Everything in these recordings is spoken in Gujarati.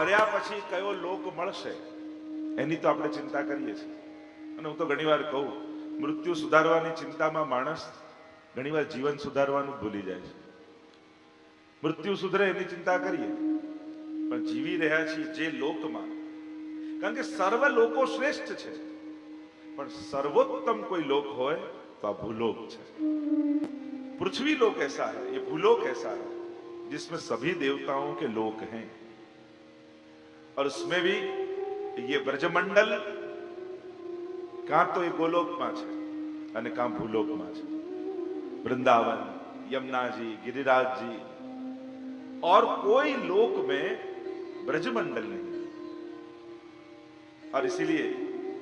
મર્યા પછી કયો લોક મળશે, એની તો આપણે ચિંતા કરીએ છીએ. અને હું તો ઘણીવાર કહું, મૃત્યુ સુધારવાની ચિંતામાં માણસ ઘણીવાર જીવન સુધારવાનું ભૂલી જાય છે. મૃત્યુ સુધરે એની ચિંતા કરીએ, પણ જીવી રહ્યા છીએ જે લોકમાં. કારણ કે સર્વ લોકો શ્રેષ્ઠ છે. પણ સર્વોત્તમ કોઈ લોક હોય તો આ ભૂલોક છે. પૃથ્વી લોક એસા હે, એ ભૂલોક એસા હે, જિસમે સભી દેવતાઓ કે લોક હૈ. और उसमें भी ये ब्रजमंडल કાં તો એ ગોલોકમાં છે અને કાં ભૂલોકમાં છે वृंदावन यमुनाजी गिरिराज जी और कोई लोक में ब्रजमंडल नहीं और इसीलिए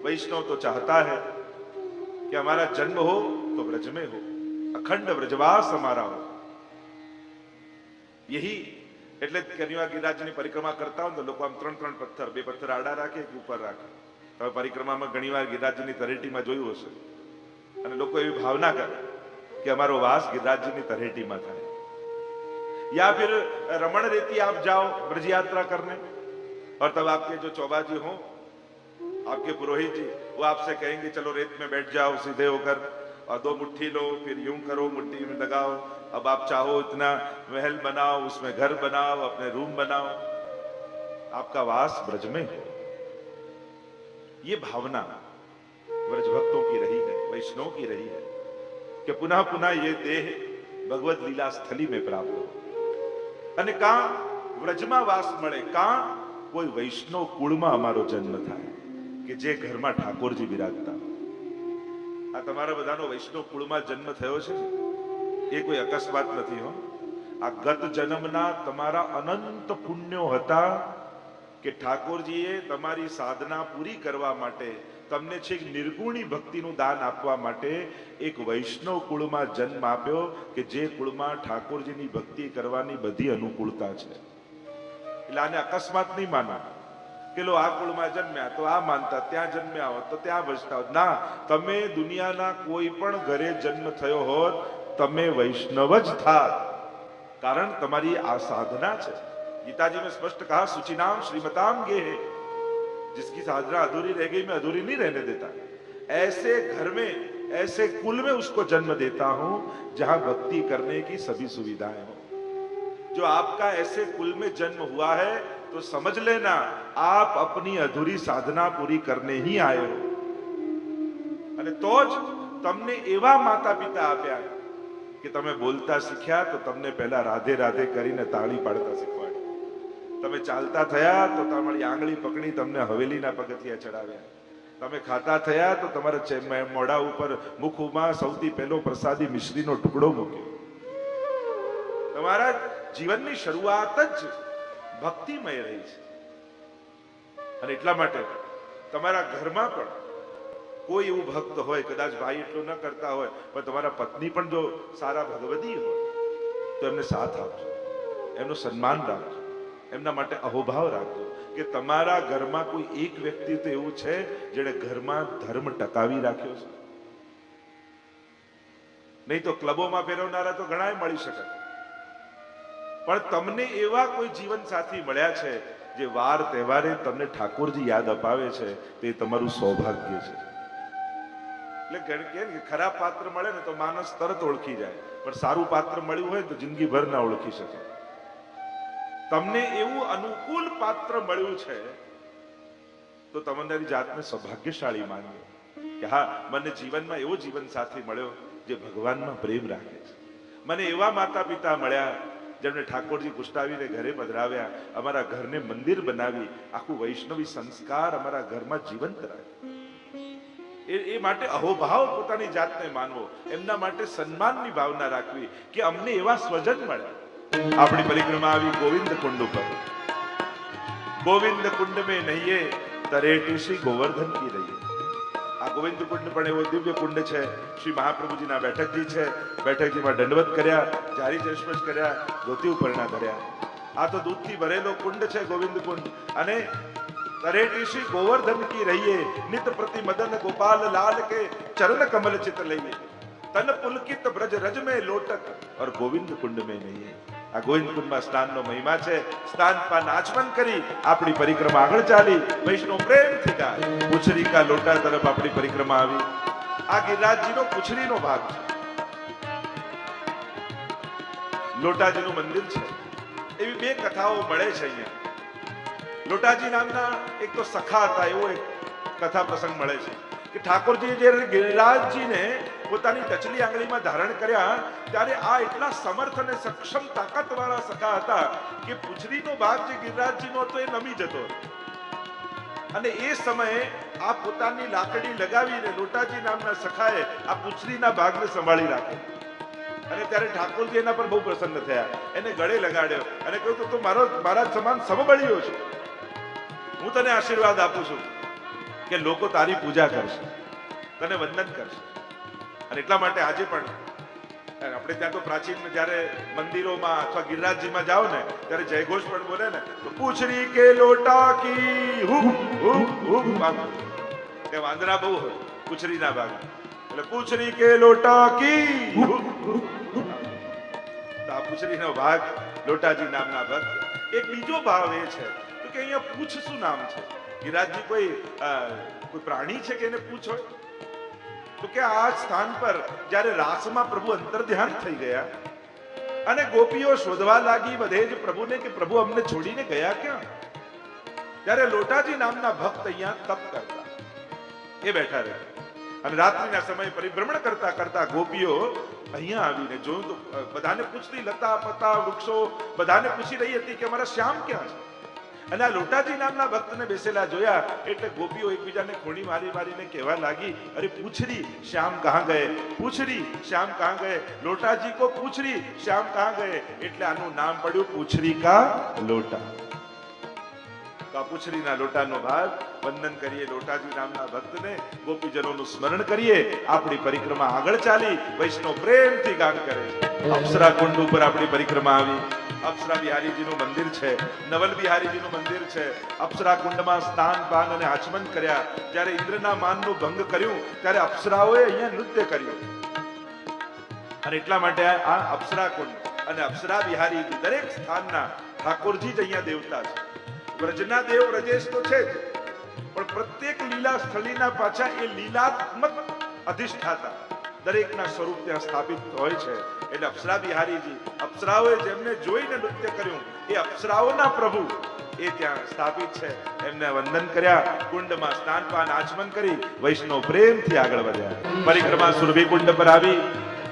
वैष्णव तो चाहता है कि हमारा जन्म हो तो ब्रज में हो अखंड ब्रजवास हमारा हो यही એટલે જ કન્યા ગિરિરાજની પરિક્રમા કરતા હોય ને તો લોકો આમ ત્રણ ત્રણ પથ્થર બે પથ્થર આડા રાખે એક ઉપર રાખે તમે પરિક્રમામાં ઘણીવાર ગિરિરાજની તરેટીમાં જોયું હશે અને લોકો એવી ભાવના કરે कि हमारा वास गिरिराज जी की तरहेटी में था या फिर रमण रेती आप जाओ ब्रज यात्रा करने और तब आपके जो चौबाजी हो आपके पुरोहित जी वो आपसे कहेंगे चलो रेत में बैठ जाओ सीधे होकर और दो मुट्ठी लो फिर यूं करो मुट्ठी में लगाओ अब आप चाहो इतना महल बनाओ उसमें घर बनाओ अपने रूम बनाओ आपका वास ब्रज में हो ये भावना ब्रज भक्तों की रही है वैष्णव की रही है कि पुनः पुनः ये देह ભગવદ લીલા સ્થલી પ્રાપ્ત હો અને કાં વ્રજમાં વાસ મળે કાં કોઈ વૈષ્ણવ કુળમાં અમારો જન્મ થાય કે જે ઘરમાં ઠાકોરજી બિરાજતા હોય. આ તમારા બધાનો વૈષ્ણવ કુળમાં જન્મ થયો છે એ કોઈ અકસ્માત નથી, હો. આ ગત જન્મના તમારા અનંત પુણ્યો હતા કે ઠાકોરજીએ તમારી સાધના પૂરી કરવા માટે, તમને છેક નિર્ગુણી ભક્તિનું દાન આપવા માટે એક વૈષ્ણવ કુળમાં જન્મ આપ્યો કે જે કુળમાં ઠાકોરજીની ભક્તિ કરવાની બધી અનુકૂળતા છે. એટલે આને અકસ્માત નહીં માના. કે લો, આ કુળમાં જન્મ્યા, તો આ માનતા, ત્યાં જન્મ્યા હોત, તો ત્યાં ભજતા હોત. ના, તમે દુનિયાના કોઈ પણ ઘરે જન્મ થયો હોત તમે વૈષ્ણવ જ થાત કારણ તમારી આ સાધના છે गीताजी में स्पष्ट कहा सुचिनाम श्रीमताम गे है जिसकी साधना अधूरी रह गई मैं अधूरी नहीं रहने देता ऐसे घर में ऐसे कुल में उसको जन्म देता हूं जहां भक्ति करने की सभी सुविधाएं हो जो आपका ऐसे कुल में जन्म हुआ है तो समझ लेना आप अपनी अधूरी साधना पूरी करने ही आए हो અને તો જ તમને એવા માતા પિતા આપ્યા કે તમે બોલતા શીખ્યા તો તમને પહેલા રાધે રાધે કરીને તાળી પાડતા શીખવાડી. તમે ચાલતા થયા તો તમારી આંગળી પકડી તમને હવેલીના પગથિયા ચડાવ્યા. તમે ખાતા થયા તો તમારા મોઢા ઉપર મુખમાં સૌથી પહેલો પ્રસાદી મિશ્રીનો ટુકડો મૂક્યો. તમારા જીવનની શરૂઆત જ ભક્તિમય રહી છે. અને એટલા માટે તમારા ઘરમાં પણ કોઈ એવું ભક્ત હોય, કદાચ ભાઈ એટલું ન કરતા હોય, પણ તમારા પત્ની પણ જો સારા ભગવતી હોય, તો એમને સાથ આપજો. એમનું સન્માન રાખજો. એમના માટે અહોભાવ રાખજો કે તમારા ઘરમાં કોઈ એક વ્યક્તિ તો એવું છે જેણે ઘરમાં ધર્મ ટકાવી રાખ્યો છે. નહીં તો ક્લબોમાં ફેરવનારા તો ઘણા મળી શકે. પણ તમને એવા કોઈ જીવન સાથી મળ્યા છે જે વાર તહેવારે તમને ઠાકોરજી યાદ અપાવે છે, તે તમારું સૌભાગ્ય છે. એટલે કે ખરાબ પાત્ર મળે ને તો માણસ તરત ઓળખી જાય. પણ સારું પાત્ર મળ્યું હોય તો જિંદગીભર ના ઓળખી શકે. તમને એવું અનુકૂળ પાત્ર મળ્યું છે, તો તમારી જાતને સૌભાગ્યશાળી માનજો. કે હા, મને જીવનમાં એવો જીવન સાથી મળ્યો જે ભગવાનમાં પ્રેમ રાખે છે. મને એવા માતા પિતા મળ્યા જેમણે ઠાકોરજી પુષ્ટાવીને ઘરે પધરાવ્યા, અમારા ઘરને મંદિર બનાવી, આખું વૈષ્ણવી સંસ્કાર અમારા ઘરમાં જીવંત રાખ્યું. એ એ માટે અહોભાવ પોતાની જાતને માનવો, એમના માટે સન્માનની ભાવના રાખવી, કે અમને એવા સ્વજન મળે. આપણી પરિક્રમા આવી ગોવિંદ કુંડ ઉપર. ગોવિંદ કુંડ में નહીએ, તરેટી શ્રી ગોવર્ધન કી રહીએ. આ ગોવિંદ કુંડ પણ એવો દિવ્ય કુંડ છે. શ્રી મહાપ્રભુજીના બેઠકજી છે. બેઠકજીમાં દંડવત કર્યા, જારી ચશ્મશ કર્યા, ધોતી ઉપરના કર્યા આ તો દૂધથી ભરેલો કુંડ છે ગોવિંદ કુંડ. અને તરેટી શ્રી ગોવર્ધન કી રહીએ નિત પ્રતિ મદન ગોપાલ લાલ કે ચરણ કમલ ચિત લઈએ તન પુલકિત બ્રજ રજ में લોટક और ગોવિંદ કુંડ में નહીં આ ગોવિંદ કુંડમાં સ્નાનનો મહિમા છે સ્નાન પાન આચમન કરી આપણી પરિક્રમા આગળ ચાલી વૈષ્ણવ પ્રેમથી ગાય પૂછરી કા લોટા તરફ આપણી પરિક્રમા આવી આ ગિરિરાજજીનો પૂછડીનો ભાગ છે લોટાજીનું મંદિર છે એવી બે કથાઓ મળે છે અહીંયા લોટાજી નામના એક તો સખા હતા, એવો એક કથા પ્રસંગ મળે છે કે ઠાકોરજી જ્યારે ગિરિરાજજીને પોતાની ટચલી આંગળીમાં ધારણ કર્યા, ત્યારે આ એટલા સમર્થ અને સક્ષમ તાકાતવાળા સખા હતા કે પૂછડીનો ભાગ જે ગિરિરાજજીનો હતો એ નમી જતો. અને એ સમયે આ પોતાની લાકડી લગાવીને લોટાજી નામના સખાએ આ પૂછડીના ભાગને સંભાળી રાખ્યો. અને ત્યારે ઠાકોરજી એના પર બહુ પ્રસન્ન થયા. એને ગળે લગાડ્યો અને કહ્યું તું મારો, મારા સમાન સમબળીયો છે. હું તને આશીર્વાદ આપું છું કે લોકો તારી પૂજા કરશે, તને વંદન કરશે અને એટલા માટે આજે પણ આપણે ત્યાં તો પ્રાચીન જ્યારે મંદિરોમાં અથવા ગિરિરાજજીમાં જાઓ ને, ત્યારે જયઘોષ પણ બોલે ને, તો પૂછરી કે લોટા કી હુમ હુમ આમ. કે વાંદરા બહુ હોય પૂછરીના ભાગ એટલે પૂછરી કે લોટા કી. આ પૂછરીનો ભાગ લોટાજી નામના ભક્ત એક બીજો ભાવ એ છે તો કે અહીંયા પૂછ શું નામ છે? ગિરિરાજજી કોઈ કોઈ પ્રાણી છે કે એને પૂછ તો કે આ સ્થાન પર જ્યારે રાસમાં પ્રભુ અંતર ધ્યાન થઈ ગયા અને ગોપીઓ શોધવા લાગી બધે જ પ્રભુને કે પ્રભુ અમને છોડીને ગયા ક્યાં? ત્યારે લોટાજી નામના ભક્ત અહીંયા તપ કરતા. એ બેઠા રહ્યા. અને રાત્રિના સમયે પરિભ્રમણ કરતા કરતા ગોપીઓ અહીંયા આવીને જોયું તો બધાને પૂછતી, લતા, પતા, વૃક્ષો, બધાને પૂછી રહી હતી કે અમારા શ્યામ ક્યાં છે? અને આ લોટાજી નામના ભક્તને બેસેલા જોયા, એટલે ગોપીઓ એકબીજાને ખોણી મારી મારીને કહેવા લાગી, અરે પૂછરી શ્યામ કહા ગયે? પૂછરી શ્યામ કહા ગયે? લોટાજી કો પૂછરી શ્યામ કહા ગયે? એટલે આનું નામ પડ્યું પૂછરી કા લોટા. પૂછરીના લોટાનો ભાગ. વંદન કરીએ લોટાજી નામના ભક્તને. ગોપીજનોનું સ્મરણ કરીએ. આપણી પરિક્રમા આગળ ચાલી. વૈષ્ણવ પ્રેમથી ગાન કરે અપ્સરા કુંડ ઉપર આપણી પરિક્રમા આવી. અપ્સરા બિહારીજીનું મંદિર છે. નવલ બિહારીજીનું મંદિર છે. અપ્સરા કુંડમાં સ્નાન, પાન અને આચમન કર્યા. જ્યારે ઇન્દ્રના માનનું ભંગ કર્યું, ત્યારે અપ્સરાઓએ અહીંયા નૃત્ય કર્યું. અને એટલા માટે આ અપ્સરા કુંડ અને અપ્સરા બિહારી દરેક સ્થાનના ઠાકોરજી જ અહીંયા દેવતા છે. વ્રજના દેવ વ્રજેશ તો છે જ. પણ પ્રત્યેક લીલા સ્થળીના પાછા એ લીલાત્મક અધિષ્ઠાતા દરેકના સ્વરૂપ ત્યાં સ્થાપિત હોય છે. એટલે અપ્સરા બિહારીજી, અપ્સરાઓએ જેમને જોઈને નૃત્ય કર્યું, એ અપ્સરાઓના પ્રભુ એ ત્યાં સ્થાપિત છે. એમને વંદન કર્યા, કુંડમાં સ્નાન પાન આચમન કરી, વૈષ્ણવ પ્રેમથી આગળ વધ્યા. પરિક્રમા સુરભી કુંડ પર આવી.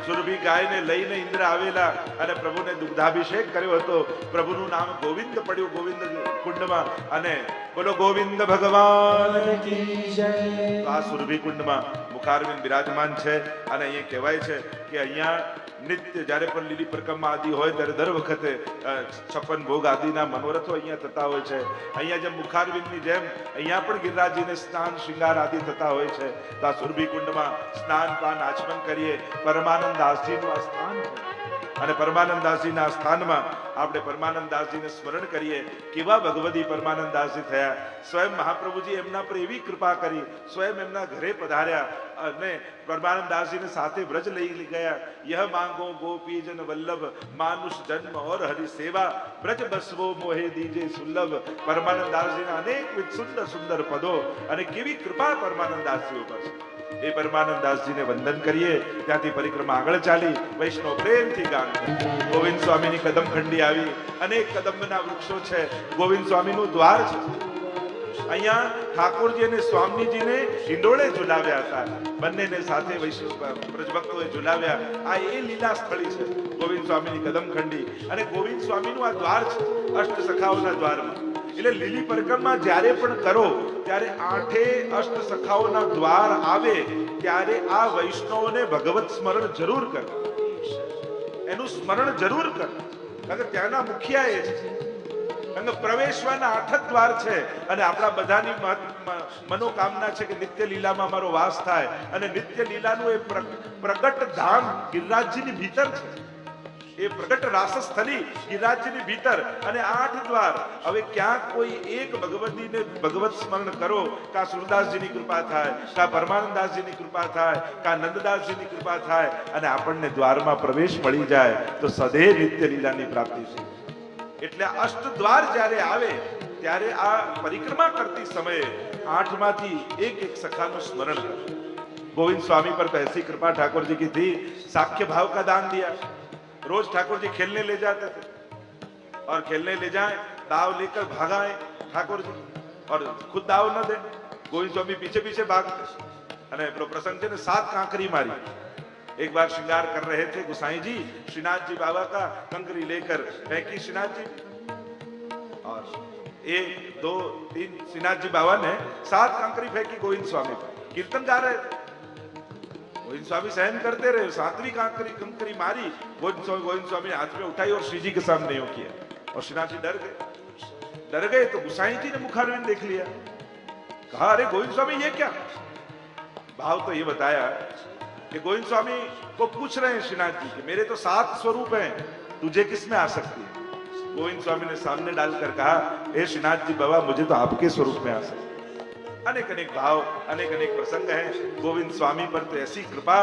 સુરભી ગાયને લઈને ઇન્દ્ર આવેલા અને પ્રભુને દુગ્ધાભિષેક કર્યો હતો. પ્રભુનું નામ ગોવિંદ પડ્યું ગોવિંદ કુંડમાં. અને બોલો ગોવિંદ ભગવાન આ સુરભી કુંડમાં મુખારવિંદ બિરાજમાન છે અને અહીંયા કહેવાય છે કે અહીંયા નિત્ય જ્યારે પણ લીલી પરિક્રમા આદિ હોય ત્યારે દર વખતે છપ્પન ભોગ આદિના મનોરથો અહીંયા થતા હોય છે. અહીંયા જેમ મુખારવિંદની જેમ અહીંયા પણ ગિરિરાજીને સ્નાન શ્રીંગાર આદિ થતા હોય છે. તો આ સુરભી કુંડમાં સ્નાન, પાન, આચમન કરીએ. પરમાનંદ દાસજીનું આ સ્થાન છે અને પરમાનંદાસજીના સ્થાનમાં આપણે પરમાનંદાસજીને સ્મરણ કરીએ, કેવા ભગવદી પરમાનંદાસજી થયા. સ્વયં મહાપ્રભુજી એમના પર એવી કૃપા કરી, સ્વયં એમના ઘરે પધાર્યા અને પરમાનંદ દાસજીને સાથે વ્રજ લઈ ગયા માંગો ગોપી જન વલ્લભ માનુષ જન્મ ઓર હરિ સેવા બ્રજ બસવો મોહે દીજે સુલ્લભ પરમાનંદ દાસજીના અનેક સુંદર સુંદર પદો અને કેવી કૃપા પરમાનંદ દાસજી ઉપર છે એ પરમાનંદ દાસજીને વંદન કરીએ ત્યાંથી પરિક્રમા આગળ ચાલી વૈષ્ણવ પ્રેમથી ગાન. ગોવિંદ સ્વામીની કદમ ખંડી આવી અનેક કદમના વૃક્ષો છે ગોવિંદ સ્વામીનું દ્વાર છે અહીંયા ઠાકોરજી અને સ્વામીજીને હિંડોળે ઝુલાવ્યા હતા. બંનેને સાથે વૈષ્ણવ બ્રજભક્તોએ ઝુલાવ્યા. આ એ લીલા સ્થળી છે, ગોવિંદ સ્વામીની કદમખંડી. અને ગોવિંદ સ્વામીનું આ દ્વાર છે અષ્ટ સખાઓના દ્વારમાં. એટલે લીલી પરિક્રમા જ્યારે પણ કરો, ત્યારે આઠે અષ્ટ સખાઓના દ્વાર આવે, ત્યારે આ વૈષ્ણવોને ભગવત સ્મરણ જરૂર કર. એનું સ્મરણ જરૂર કર. કારણ કે ત્યાંના મુખિયા એ છે કારણ પ્રવેશવાના આઠ જ દ્વાર છે. અને આપણા બધાની મનોકામના છે કે નિત્ય લીલામાં મારો વાસ થાય. અને નિત્ય લીલાનું એ પ્ર- પ્રગટ ધામ ગિરિરાજજીની ભીતર છે. એ પ્રગટ રાસસ્થલી ગિરિરાજજીની ભીતર. અને આઠ દ્વાર. હવે ક્યાંક કોઈ એક ભગવતીને ભગવત સ્મરણ કરો કા સુરદાસજીની કૃપા થાય, કા પરમાનંદાસજીની કૃપા થાય, કા નંદદાસજીની કૃપા થાય. અને આપણને દ્વારમાં પ્રવેશ મળી જાય તો સદૈવ નિત્ય લીલાની પ્રાપ્તિ છે. એટલે આ અષ્ટદ્વાર જ્યારે આવે ત્યારે આ પરિક્રમા કરતી સમયે આઠમાંથી એક એક સખાનું સ્મરણ કરો गोविंद स्वामी पर तो ऐसी कृपा ठाकुर जी की थी साख्य भाव का दान दिया रोज ठाकुर जी खेलने ले जाते थे और खेलने ले जाए दाव लेकर भागाए ठाकुर जी और खुद दाव न दे गोविंद स्वामी पीछे पीछे भागते અને પેલો પ્રસંગ છે ને સાત કાંકરી મારી एक बार श्रृंगार कर रहे थे गुसाई जी, श्रीनाथ जी बाबा का कंकरी लेकर। फेंकी श्रीनाथ जी? और एक, दो, तीन, श्रीनाथ जी बाबा ने सात कंकरी फेंकी गोविंद स्वामी पर। कीर्तन गा रहे थे। गोविंद स्वामी सहन करते रहे, सातवीं कांकरी, कंकरी मारी, गोविंद स्वामी गोविंद स्वामी हाथ में उठाई और श्री जी के सामने यूँ किया। और श्रीनाथ जी डर गए। डर गए तो गुसाई जी ने मुखारविंद देख लिया। कहा, अरे गोविंद स्वामी, ये क्या? भाव तो ये बताया कि गोविंद स्वामी को पूछ रहे हैं श्रीनाथ जी कि मेरे तो सात स्वरूप हैं, तुझे किसमें आ सकती है? गोविंद स्वामी ने सामने डालकर कहा, हे श्रीनाथ जी बाबा, मुझे तो आपके स्वरूप में आ सकती अनेक अनेक भाव अनेक अनेक प्रसंग हैं। गोविंद स्वामी पर तो ऐसी कृपा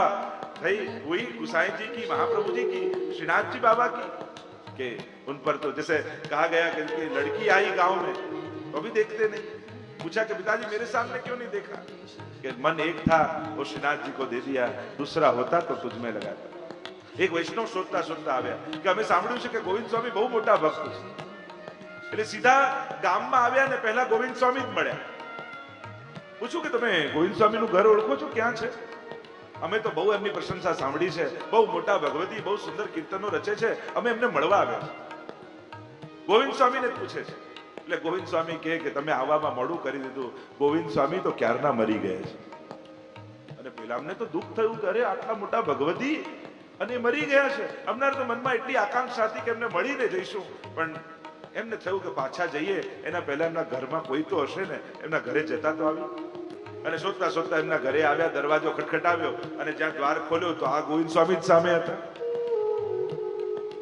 थई हुई गुसाई जी की, महाप्रभु जी की श्रीनाथ जी बाबा की, कि उन पर तो जैसे कहा गया कि लड़की आई गाँव में तो भी देखते नहीं। पूछा कि पिताजी मेरे सामने क्यों नहीं देखा कि मन एक था वो श्रीनाथ जी को दे दिया दूसरा होता तो तुझ में लगाता એક વૈષ્ણવ શોધતા શોધતા આવ્યા કે અમે સાંભળ્યું છે કે ગોવિંદ સ્વામી બહુ મોટા ભક્ત છે એટલે સીધા ગામમાં આવ્યા ને પહેલા ગોવિંદ સ્વામી જ મળ્યા પૂછ્યું કે તમે ગોવિંદ સ્વામીનું ઘર ઓળખો છો ક્યાં છે અમે તો બહુ એમની પ્રશંસા સાંભળી છે બહુ મોટા ભગવતી બહુ સુંદર કીર્તનો રચે છે અમે એમને મળવા આવ્યા છે ગોવિંદ સ્વામીને જ પૂછે છે એટલે ગોવિંદ સ્વામી કહે કે તમે આવવામાં મોડું કરી દીધું. ગોવિંદ સ્વામી તો ક્યારના મરી ગયા છે? અને પેલા અમને તો દુઃખ થયું કે આટલા મોટા ભગવતી અને મરી ગયા છે. અમનાર તો મનમાં એટલી આકાંક્ષા હતી કે એમને મળીને જઈશું. પણ એમને થયું કે પાછા જઈએ. એના પહેલા એમના ઘરમાં કોઈ તો હશે ને? એમના ઘરે જતા તો આવી. અને શોધતા શોધતા એમના ઘરે આવ્યા, દરવાજો ખટખટાવ્યો અને જ્યાં દ્વાર ખોલ્યો તો આ ગોવિંદ સ્વામી જ સામે હતા.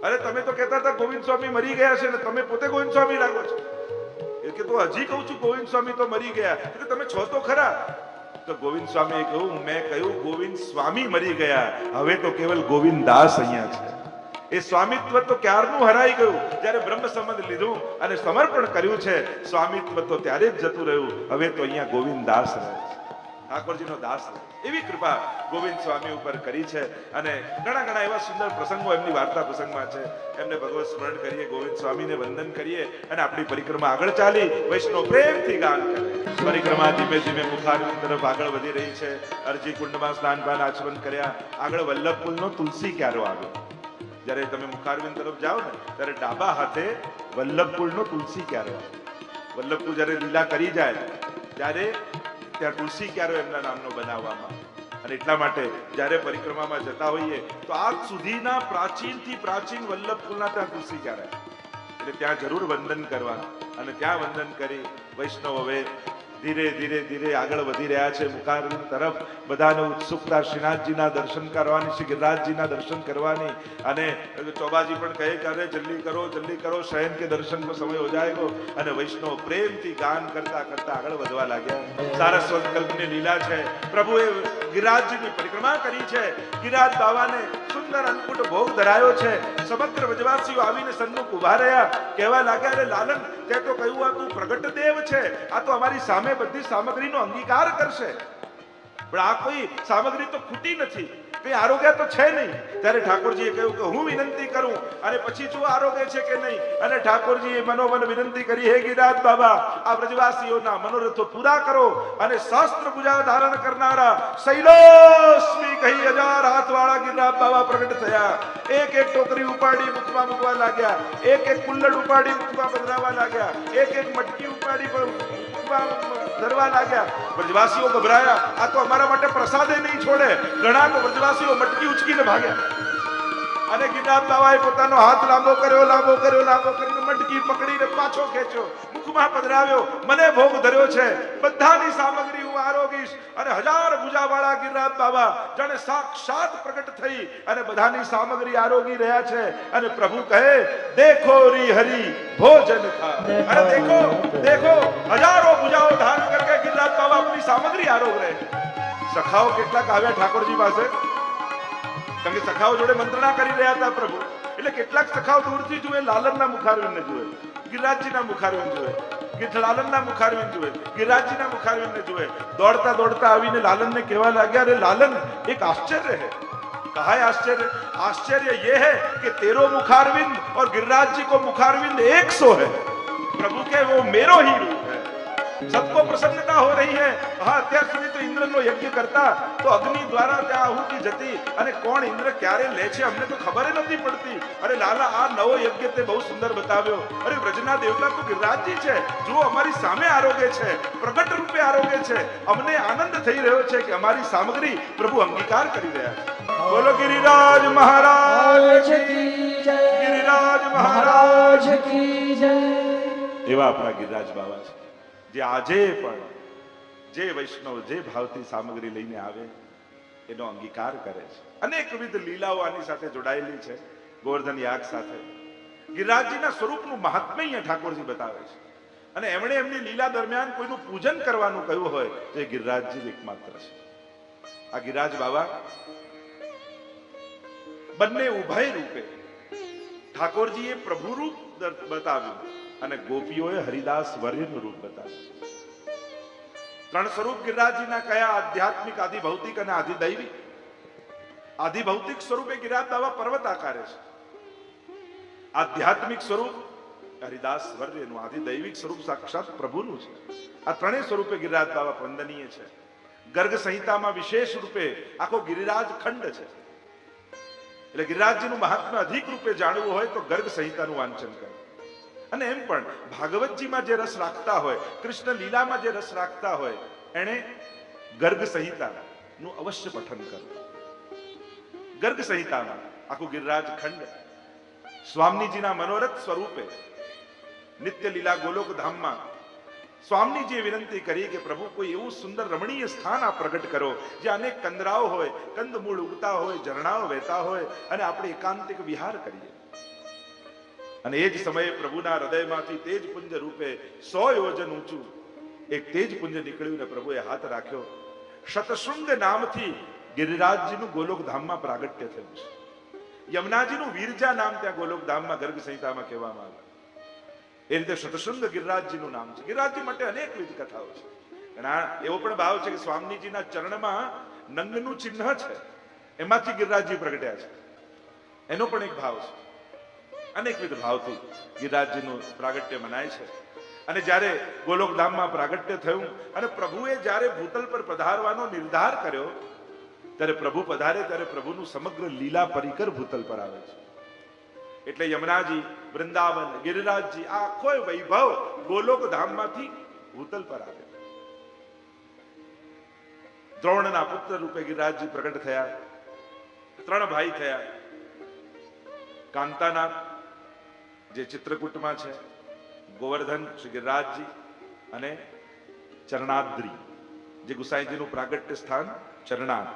અરે, તમે તો કહેતા હતા ગોવિંદ સ્વામી મરી ગયા છે ને તમે પોતે ગોવિંદ સ્વામી લાગો છો? કે તો હજી કહું છું, ગોવિંદ સ્વામી તો મરી ગયા. એ કે તમે છો તો ખરા? તો ગોવિંદ સ્વામીએ કહ્યું, મેં કહ્યું, ગોવિંદ સ્વામી મરી ગયા. હવે તો કેવલ ગોવિંદ દાસ અહીંયા છે. એ સ્વામિત્વ તો ક્યારનું હરાઈ ગયું? જ્યારે બ્રહ્મ સંબંધ લીધું અને સમર્પણ કર્યું છે, સ્વામિત્વ તો ત્યારે જ જતું રહ્યું. હવે તો અહીંયા ગોવિંદ દાસ રહે છે. ઠાકોરજીનો દાસ એવી કૃપા ગોવિંદ સ્વામી ઉપર કરી છે અને ઘણા ઘણા એવા સુંદર પ્રસંગો એમની વાર્તા પ્રસંગમાં છે. એમને ભગવત સ્મરણ કરીએ, ગોવિંદ સ્વામીને વંદન કરીએ અને આપણી પરિક્રમા આગળ ચાલી, વૈષ્ણવ પ્રેમથી ગાન કરે પરિક્રમા ધીમે ધીમે મુખારવિંદ તરફ આગળ વધી રહી છે. અરજી કુંડમાં સ્નાન પાન આચમન કર્યા. આગળ વલ્લભકુલનો તુલસી ક્યારો આવ્યો? જ્યારે તમે મુખારવિંદ તરફ જાઓ ને, ત્યારે ડાબા હાથે વલ્લભકુલનો તુલસી ક્યારો વલ્લભ વલ્લભકુલ જ્યારે લીલા કરી જાય, ત્યારે ત્યાં તુલસી ક્યારો એમના નામનો બનાવવામાં? અને એટલા માટે જ્યારે પરિક્રમામાં જતા હોઈએ, તો આજ સુધીના પ્રાચીનથી પ્રાચીન વલ્લભ કુલના ત્યાં તુલસી ક્યારે? એટલે ત્યાં જરૂર વંદન કરવાનું. અને ત્યાં વંદન કરી વૈષ્ણવ હવે ધીરે ધીરે ધીરે આગળ વધી રહ્યા છે મુકાર તરફ. બધાને ઉત્સુકતા શ્રીનાથજીના દર્શન કરવાની, શ્રી ગિરિરાજજીના દર્શન કરવાની. અને ચોબાજી પણ કહે કે જલ્દી કરો જલ્દી કરો, શયન કે દર્શન કો સમય હો અને વૈષ્ણવ પ્રેમથી ગાન કરતા કરતા આગળ વધવા લાગ્યા. સારા સંકલ્પની લીલા છે. પ્રભુએ ગિરિરાજજીની પરિક્રમા કરી છે. ગિરિરાજ બાવાને સુંદર અન્નકૂટ ભોગ ધરાયો છે. સમગ્ર વજવાસીઓ આવીને સન્મુખ ઊભા રહ્યા. કહેવા લાગ્યા, અરે, લાલન, તે તો કહ્યું આ તું પ્રગટ દેવ છે. આ તો અમારી સામે બધી સામગ્રીનો અંગીકાર કરશે. પણ આ કોઈ સામગ્રી તો ખૂટી નથી. આરોગ્ય તો છે નહીં. ત્યારે ઠાકોરજીએ કહ્યું કે હું વિનંતી કરું અને પછી જો આરોગ્ય છે કે નહીં? અને ઠાકોરજીએ મનોમન વિનંતી કરી, હે ગિરિરાજ બાબા, આ વ્રજવાસીઓના મનોરથો પૂરા કરો અને શસ્ત્ર પૂજા ધારણ કરનારા શૈલોસ્મી કહી હજાર હાથવાળા ગિરિરાજ બાબા પ્રગટ થયા. એક એક ટોકરી ઉપાડી મુખમાં મૂકવા લાગ્યા. એક એક કુલ્લડ ઉપાડી મુખમાં પધરાવા લાગ્યા. એક એક મટકી ઉપાડી ધરવા લાગ્યા. વ્રજવાસીઓ ગભરાયા. આ તો અમારા માટે પ્રસાદે નહીં છોડે. ઘણા તો વ્રજવાસીઓ મટકી ઉચકીને ભાગ્યા. અને ગિરનાર બાબાએ પોતાનો હાથ લાંબો કર્યો લાંબો કર્યો લાંબો કરીને મટકી પકડીને પાછો ખેંચ્યો. મુખમાં પધરાવ્યો. મને ભોગ ધર્યો છે. બધાની સામગ્રી હું આરોગીશ. અને હજાર ભુજાવાળા ગિરનાર બાબા જાણે સાક્ષાત પ્રગટ થઈ અને બધાની સામગ્રી આરોગી રહ્યા છે. અને પ્રભુ કહે દેખો રી હરી ભોજન ખા. અને દેખો દેખો હજારો ભુજાઓ ધારણ કરકે ગિરનાર બાબા આપની સામગ્રી આરોગ રહે. સખાઓ કેટલાક આવ્યા ઠાકોરજી પાસે? કારણ કે સખાઓ જોડે મંત્રણા કરી રહ્યા હતા પ્રભુ એટલે કેટલાક સખાઓ દૂરથી જુએ લાલનના મુખારવીનને જુએ ગિરિરાજજીના મુખારવીન જુએ લાલનના મુખારવીન જુએ ગિરિરાજજીના મુખારવીનને જુએ દોડતા દોડતા આવીને લાલનને કહેવા લાગ્યા અરે લાલન એક આશ્ચર્ય હે कहा है आश्चर्य आश्चर्य यह है कि तेरो मुखारविंद और गिरिराज जी को मुखारविंद एक सौ है प्रभु के वो मेरो हीरो सबको प्रसन्नता हो रही है હા અત્યાર સુધી તો ઇન્દ્રનો યજ્ઞ કરતા તો અગ્નિ દ્વારા ત્યાં આહુતિ જતી અને કોણ ઇન્દ્ર ક્યારે લે છે અમને તો ખબર જ નથી પડતી અરે લાલા આ નવો યજ્ઞ તે બહુ સુંદર બતાવ્યો અરે વ્રજના દેવતા તો ગિરિરાજજી છે જો અમારી સામે આરોગ્ય છે પ્રગટ રૂપે આરોગ્ય છે અમને આનંદ થઈ રહ્યો છે કે અમારી સામગ્રી પ્રભુ અંગીકાર કરી રહ્યા છે બોલો ગિરિરાજ મહારાજ મહારાજ કી જય ગિરિરાજ મહારાજ મહારાજ કી જય એવા આપણા ગિરિરાજ બાબા છે જે આજે પણ જે વૈષ્ણવ, જે ભાવથી સામગ્રી લઈને આવે, એનો અંગીકાર કરે છે. અનેકવિધ લીલાઓ આની સાથે જોડાયેલી છે ગોવર્ધન યાગ સાથે. ગિરિરાજજીના સ્વરૂપનું મહાત્મ્ય અહીંયા ઠાકોરજી બતાવે છે. અને એમણે એમની લીલા દરમિયાન કોઈનું પૂજન કરવાનું કહ્યું હોય, તો એ ગિરિરાજજી એકમાત્ર છે. આ ગિરિરાજ બાબા બંને ઉભય રૂપે ઠાકોરજીએ પ્રભુ રૂપ બતાવ્યું. અને ગોપીઓએ હરિદાસ વર્યનું રૂપ બતાવ્યું. ત્રણ સ્વરૂપ ગિરિરાજજીના કયા? આધ્યાત્મિક આદિ ભૌતિક અને આદિ ભૌતિક સ્વરૂપે ગિરિરાજ દાવા પર્વત આકારે છે. આધ્યાત્મિક સ્વરૂપ હરિદાસ વર્યનું આદિ દૈવિક સ્વરૂપ સાક્ષાત પ્રભુનું છે. આ ત્રણેય સ્વરૂપે ગિરિરાજ બાબા વંદનીય છે. ગર્ગ સંહિતામાં વિશેષ રૂપે આખો ગિરિરાજ ખંડ છે. એટલે ગિરિરાજજીનું મહાત્મ્ય અધિક રૂપે જાણવું હોય તો ગર્ગ સંહિતાનું વાંચન કરો. અને એમ પણ, ભાગવતજીમાં જે રસ રાખતા હોય, કૃષ્ણ લીલામાં જે રસ રાખતા હોય, એણે ગર્ગ સંહિતા નું અવશ્ય પઠન કરવું ગર્ગ સંહિતામાં આખું ગિરિરાજ ખંડ, સ્વામીજીના મનોરથ સ્વરૂપે, નિત્ય લીલા ગોલોક ધામમાં, સ્વામીજીએ વિનંતી કરી કે પ્રભુ, કોઈ એવું સુંદર રમણીય સ્થાન આ પ્રગટ કરો, જ્યાં અનેક કંદરાઓ હોય, કંદમૂળ ઉગતા હોય, ઝરણાઓ વહેતા હોય, અને આપણે એકાંતિક વિહાર કરીએ. અને એ જ સમયે પ્રભુના હૃદયમાંથી તેજ પુંજ રૂપે સો યોજન ઊંચું, એક તેજ પુંજ નીકળ્યું ને પ્રભુએ હાથ રાખ્યો. શતશૃંગ નામથી ગિરિરાજજીનું ગોલોકધામમાં પ્રાગટ્ય થયું છે. યમુનાજીનું વીરજા નામ ત્યાં ગોલોકધામમાં ગર્ગ સંહિતામાં કહેવામાં આવ્યું એ રીતે શતશૃંગ ગિરિરાજજીનું નામ છે. ગિરિરાજજી માટે અનેકવિધ કથાઓ છે. ઘણા એવો પણ ભાવ છે કે સ્વામીજીના ચરણમાં નંગનું ચિહ્ન છે. એમાંથી ગિરિરાજજી પ્રગટ્યા છે. એનો પણ એક ભાવ છે. અનેકવિધ ભાવથી ગિરિરાજજીનું પ્રાગટ્ય મનાય છે. અને જ્યારે ગોલોકધામમાં પ્રાગટ્ય થયું અને પ્રભુએ જ્યારે ભૂતલ પર પધારવાનો નિર્ધાર કર્યો, ત્યારે પ્રભુ પધારે ત્યારે પ્રભુનું સમગ્ર લીલા પરિકર ભૂતલ પર આવે છે. એટલે યમુનાજી, વૃંદાવન, ગિરિરાજજી, આ આખો વૈભવ ગોલોકધામમાંથી ભૂતલ પર આવે. દ્રોણના પુત્ર રૂપે ગિરિરાજજી પ્રગટ થયા, ત્રણ ભાઈ થયા. કાંતાનાથ જે ચિત્રકૂટમાં છે, ગોવર્ધન શ્રી ગિરિરાજજી અને ચરણાદ્રી, જે ગુસાઈજીનું પ્રાગટ્ય સ્થાન ચરણાદ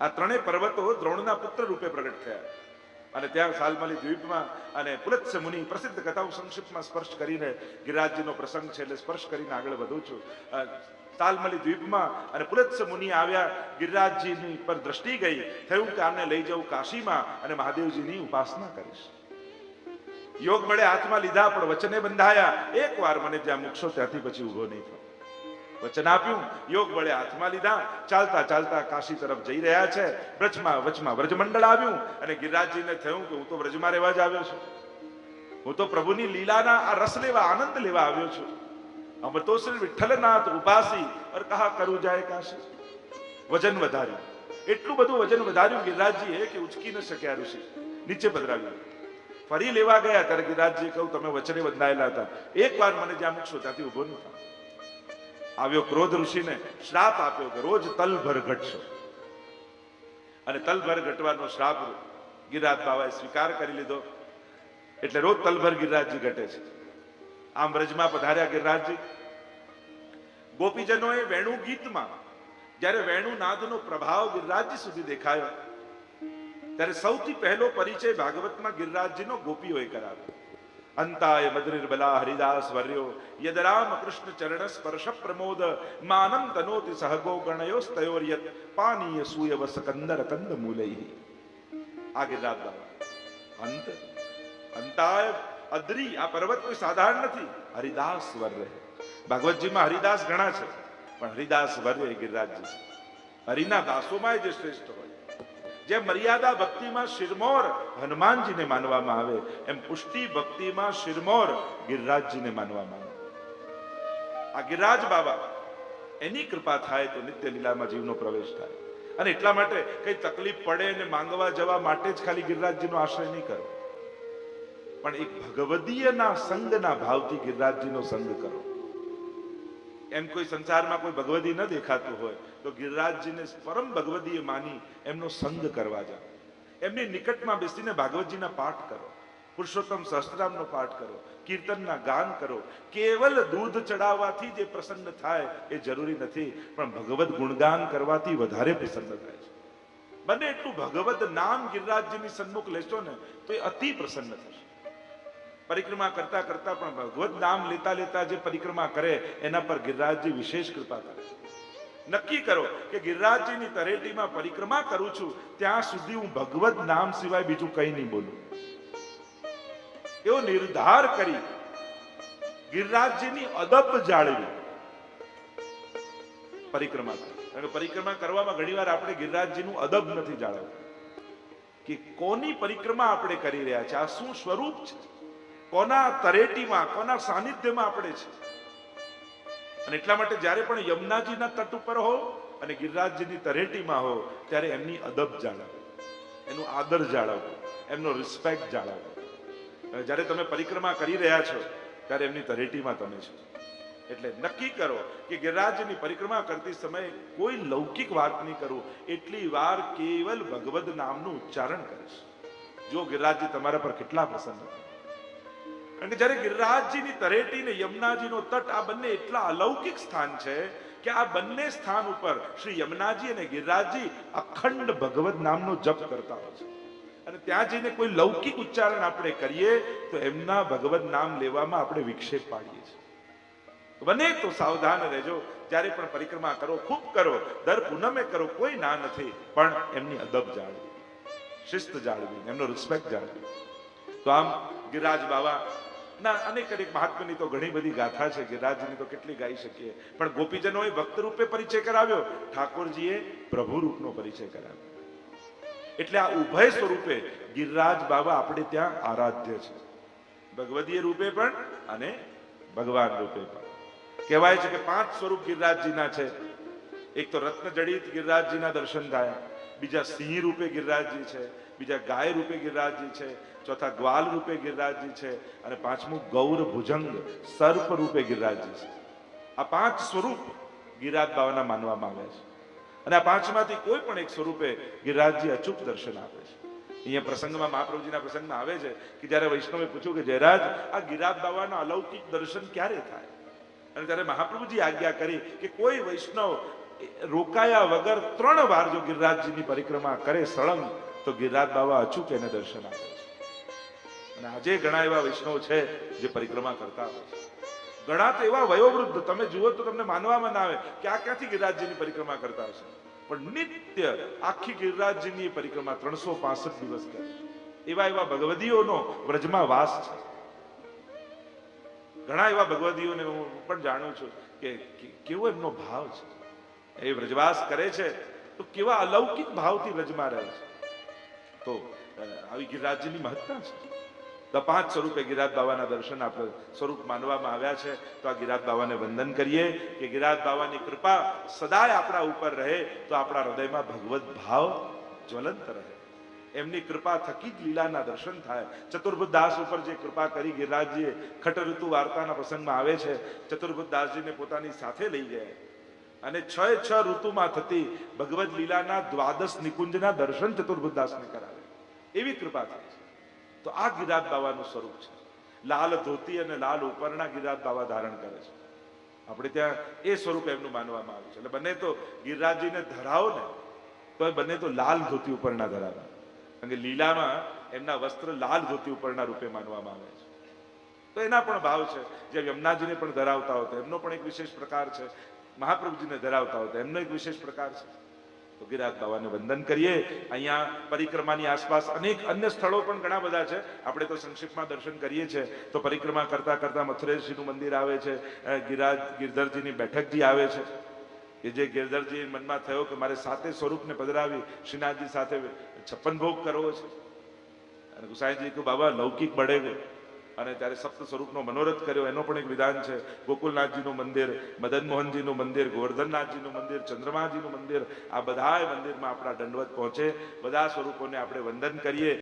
આ ત્રણેય પર્વતો દ્રોણના પુત્ર રૂપે પ્રગટ થયા. અને ત્યાં સાલમલી દ્વીપમાં અને પુલત્સ મુનિ પ્રસિદ્ધ કથાઓ સંક્ષિપ્તમાં સ્પર્શ કરીને ગિરિરાજજીનો પ્રસંગ છે એટલે સ્પર્શ કરીને આગળ વધું છું. તાલમલી દ્વીપમાં અને પુલત્સ મુનિ આવ્યા, ગિરિરાજજીની પર દ્રષ્ટિ ગઈ, થયું કે આમને લઈ જવું કાશીમાં અને મહાદેવજીની ઉપાસના કરીશ. યોગ મળે હાથમાં લીધા, પણ વચને બંધાયા. એક વાર મને જ્યાં મૂકશો, ત્યાંથી પછી ઊભો નહીં થયો. વચન આપ્યું, યોગ વડે હાથમાં લીધા, ચાલતા ચાલતા કાશી તરફ જઈ રહ્યા છે. વ્રજમાં વચમાં વ્રજમંડળ આવ્યું અને ગિરિરાજજીને થયું કે હું તો વ્રજમાં રહેવા જ આવ્યો છું. હું તો પ્રભુની લીલાના આ રસ લેવા, આનંદ લેવા આવ્યો છું. અમે તો શ્રી વિઠ્ઠલનાથ ઉપાસી, અર કહા કરું જાય કાશી? વજન વધાર્યું. એટલું બધું વજન વધાર્યું ગિરિરાજજીએ કે ઉચકી ન શક્યા ઋષિ. નીચે પધરાવ્યું. ફરી લેવા ગયા ત્યારે ગિરિરાજજીએ કહું તમે વચને બંધાયેલા હતા. એક વાર મને જ્યાં મૂકશો, ત્યાંથી ઊભો થાવ. આવ્યો ક્રોધ ઋષિને શ્રાપ આપ્યો કે રોજ તલભર ઘટશો. અને તલભર ઘટવાનો શ્રાપ ગિરિરાજ બાબાએ સ્વીકાર કરી લીધો. એટલે રોજ તલભર ગિરિરાજજી ઘટે છે. આમ બ્રજમાં પધાર્યા ગિરિરાજજી ગોપીજનોએ વેણુ ગીતમાં જ્યારે વેણુ નાદનો પ્રભાવ ગિરિરાજજી સુધી દેખાયો ત્યારે સૌથી પહેલો પરિચય ભાગવતમાં ગિરિરાજજીનો ગોપીઓએ કરાવ્યો. અંતાય મદ્રિર્બલા હરિદાસ વર્યો, યદ રામ કૃષ્ણ ચરણ સ્પર્શ પ્રમોદ, માનમ તનોતિ સહગો ગણયોસ્તયોર્યત પાનીય સૂયવ સકંદર કંદ મૂલૈહી આ ગિરિરાજ અંત, અંતાય, અદ્રી, આ પર્વત કોઈ સાધારણ નથી. હરિદાસ વર્ય, ભાગવતજીમાં હરિદાસ ઘણા છે, પણ હરિદાસ વર્ય એ ગિરિરાજજી છે. હરિના દાસોમાં જે શ્રેષ્ઠ હોય. જે મર્યાદા ભક્તિમાં શિરમોર હનુમાનજીને માનવામાં આવે, એમ પુષ્ટિ ભક્તિમાં શિરમોર ગિરિરાજજીને માનવામાં આવે. આ ગિરિરાજ બાબા, એની કૃપા થાય તો નિત્ય લીલામાં જીવનો પ્રવેશ થાય. અને એટલા માટે કઈ તકલીફ પડે અને માંગવા જવા માટે જ ખાલી ગિરિરાજજીનો આશ્રય નહીં કરો. પણ એક ભગવદીયના સંગના ભાવથી ગિરિરાજજીનો સંગ કરો. એમ કોઈ સંસારમાં કોઈ ભગવદી ન દેખાતું હોય, તો ગિરિરાજજીને પરમ ભગવદીએ માની એમનો સંગ કરવા જાઓ. એમની નિકટમાં બેસીને ભાગવતજીના પાઠ કરો, પુરુષોત્તમ સહસ્ત્રામનો પાઠ કરો, કીર્તનના ગાન કરો. કેવલ દૂધ ચડાવવાથી જે પ્રસન્ન થાય એ જરૂરી નથી, પણ ભગવત ગુણગાન કરવાથી વધારે પ્રસન્ન થાય છે. બને એટલું ભગવત નામ ગિરિરાજજીની સન્મુખ લેશો ને, તો એ અતિ પ્રસન્ન થશે. પરિક્રમા કરતા કરતા પણ ભગવત નામ લેતા લેતા જે પરિક્રમા કરે, એના પર ગિરિરાજજી વિશેષ કૃપા કરે નક્કી કરો કે ગિરિરાજજીની તરેટીમાં પરિક્રમા કરું છું, ત્યાં સુધી હું ભગવત નામ સિવાય બીજું કંઈ નહીં બોલું. એવો નિર્ધાર કરી ગિરિરાજજીની અદબ જાળવી પરિક્રમા કરી. કારણ પરિક્રમા કરવામાં ઘણીવાર આપણે ગિરિરાજજીનું અદબ નથી જાળવ્યું કે કોની પરિક્રમા આપણે કરી રહ્યા છે, આ શું સ્વરૂપ છે? કોના તરેટીમાં, કોના સાનિધ્યમાં આપણે છે અને એટલા માટે જ્યારે પણ યમુનાજીના તટ ઉપર હો અને ગિરિરાજજીની તરેટીમાં હો, ત્યારે એમની અદબ જાળવો, એનું આદર જાળવો, એમનો રિસ્પેક્ટ જાળવો. જ્યારે તમે પરિક્રમા કરી રહ્યા છો, ત્યારે એમની તરેટીમાં તમે છો. એટલે નક્કી કરો કે ગિરિરાજની પરિક્રમા કરતી સમયે કોઈ લૌકિક વાત નહીં કરું, એટલી વાર કેવલ ભગવદ નામનું ઉચ્ચારણ કરીશ. જો ગિરિરાજજી તમારા પર કેટલા પ્રસન્ન થાય. કારણ કે જ્યારે ગિરિરાજજીની તરેટી ને યમુનાજીનો તટ આ બંને એટલા અલૌકિક સ્થાન છે કે આ બંને સ્થાન ઉપર શ્રી યમુનાજી અને ગિરિરાજજી અખંડ ભગવત નામનો જપ કરતા હોય છે. અને ત્યાં જઈને કોઈ લૌકિક ઉચ્ચારણ આપણે કરીએ તો એમના ભગવત નામ લેવામાં આપણે વિક્ષેપ પાડીએ છીએ. બને તો સાવધાન રહેજો. જ્યારે પણ પરિક્રમા કરો, ખૂબ કરો, દર પૂનમે કરો, કોઈ ના નથી, પણ એમની અદબ જાળવી, શિસ્ત જાળવી, એમનો રિસ્પેક્ટ જાળવી. તો આમ ગિરિરાજ બાબા ના અનેક અનેક મહાત્માની તો ઘણી બધી ગાથા છે ગિરિરાજની તો કેટલી ગાઈ શકીએ. પણ ગોપીજનોએ ભક્ત રૂપે પરિચય કરાવ્યો. ઠાકોરજીએ પ્રભુ રૂપનો પરિચય કરાવ્યો. એટલે આ ઉભય સ્વરૂપે ગિરિરાજ બાબા આપણે ત્યાં આરાધ્ય છે. ભગવદીય રૂપે પણ અને ભગવાન રૂપે પણ. કહેવાય છે કે પાંચ સ્વરૂપ ગિરિરાજજીના છે. એક તો રત્નજડિત ગિરિરાજજીના દર્શન થયા. બીજા સિંહ રૂપે ગિરિરાજજી છે. બીજા ગાય રૂપે ગિરિરાજજી છે, ચોથા ગ્વાલ રૂપે ગિરિરાજજી છે, અને પાંચમું ગૌર ભુજંગ સર્પ રૂપે ગિરિરાજજી છે. આ પાંચ સ્વરૂપ ગિરિરાજ બાવાના માનવામાં આવે છે. અને આ પાંચમાંથી કોઈ પણ એક સ્વરૂપે ગિરિરાજજી અચૂક દર્શન આપે છે. અહીંયા પ્રસંગમાં મહાપ્રભુજીના પ્રસંગમાં આવે છે કે જ્યારે વૈષ્ણવે પૂછ્યું કે જયરાજ, આ ગિરાજ બાવાના અલૌકિક દર્શન ક્યારે થાય? અને ત્યારે મહાપ્રભુજી આજ્ઞા કરી કે કોઈ વૈષ્ણવ રોકાયા વગર ત્રણ વાર જો ગિરિરાજજીની પરિક્રમા કરે સળંગ તો ગિરિરાજ બાબા અચૂક એને દર્શન આપે છે. અને આજે ઘણા એવા વૈષ્ણવ છે જે પરિક્રમા કરતા હોય છે. ઘણા તો એવા વયોવૃદ્ધ, તમે જુઓ તો તમને માનવામાં ના આવે કે આ ક્યાંથી ગિરિરાજજીની પરિક્રમા કરતા હશે. પણ નિત્ય આખી ગિરિરાજજીની પરિક્રમા ત્રણસો પાસઠ દિવસ કરે. એવા એવા ભગવદીઓનો વ્રજમાં વાસ છે. ઘણા એવા ભગવદીઓને હું પણ જાણું છું કે કેવો એમનો ભાવ છે. એ વ્રજવાસ કરે છે. તો કેવા અલૌકિક ભાવથી વ્રજમાં રહે છે. તો આવી ગિરિરાજની મહત્તા છે. પાંચ સ્વરૂપે ગિરાજ બાબાના દર્શન આપણે સ્વરૂપ માનવામાં આવ્યા છે. તો આ ગિરાજ બાબાને વંદન કરીએ કે ગિરાજ બાબાની કૃપા સદાય આપણા ઉપર રહે તો આપણા હૃદયમાં ભગવત ભાવ જ્વલંત રહે. એમની કૃપા થકી જ લીલાના દર્શન થાય. ચતુર્ભુજ દાસ ઉપર જે કૃપા કરી ગિરિરાજજીએ ખટ ઋતુ વાર્તાના પ્રસંગમાં આવે છે, ચતુર્ભુજ દાસજીને પોતાની સાથે લઈ ગયા. અને છ છ ઋતુમાં થતી ભગવદ લીલાના દ્વાદશ નિકુંજના દર્શન ચતુર્ભુદાસને કરાવે. એવી કૃપા થાય છે. તો આ ગિરિરાજ બાવાનું સ્વરૂપ છે. લાલ ધોતી અને લાલ ઉપરના ગિરિરાજ બાવા ધારણ કરે છે. આપણે ત્યાં એ સ્વરૂપ એમનું માનવામાં આવે છે. એટલે બંને તો ગિરરાજજીને ધરાવો ને, તો બંને તો લાલ ધોતી ઉપરના ધરાવે. કે લીલામાં એમના વસ્ત્ર લાલ ધોતી ઉપરના રૂપે માનવામાં આવે છે. તો એના પણ ભાવ છે. જે યમુનાજીને પણ ધરાવતા હોતા એમનો પણ એક વિશેષ પ્રકાર છે. મહાપ્રભુજીને ધરાવતા હતા એમનો એક વિશેષ પ્રકાર છે. તો ગિરાજ બાબાને વંદન કરીએ. અહીંયા પરિક્રમાની આસપાસ અનેક અન્ય સ્થળો પણ ઘણા બધા છે. આપણે તો સંક્ષિપ્તમાં દર્શન કરીએ છીએ. તો પરિક્રમા કરતા કરતા મથુરેશજીનું મંદિર આવે છે. ગિરાજ, ગિરધરજીની બેઠકજી આવે છે. કે જે ગિરધરજી મનમાં થયો કે મારે સાતે સ્વરૂપને પધરાવી, શ્રીનાથજી સાથે છપ્પન ભોગ કરવો છે. અને ગુસાઈજી કે બાબા, લૌકિક બળે અને ત્યારે સપ્ત સ્વરૂપનો મનોરથ કર્યો. એનો પણ એક વિધાન છે. ગોકુલનાથજીનું મંદિર મદન મોહનજીનું મંદિર, ગોવર્ધનનાથજીનું મંદિર, ચંદ્રમાજીનું મંદિર, આ બધા મંદિરમાં આપણા દંડવત પહોંચે. બધા સ્વરૂપોને આપણે વંદન કરીએ.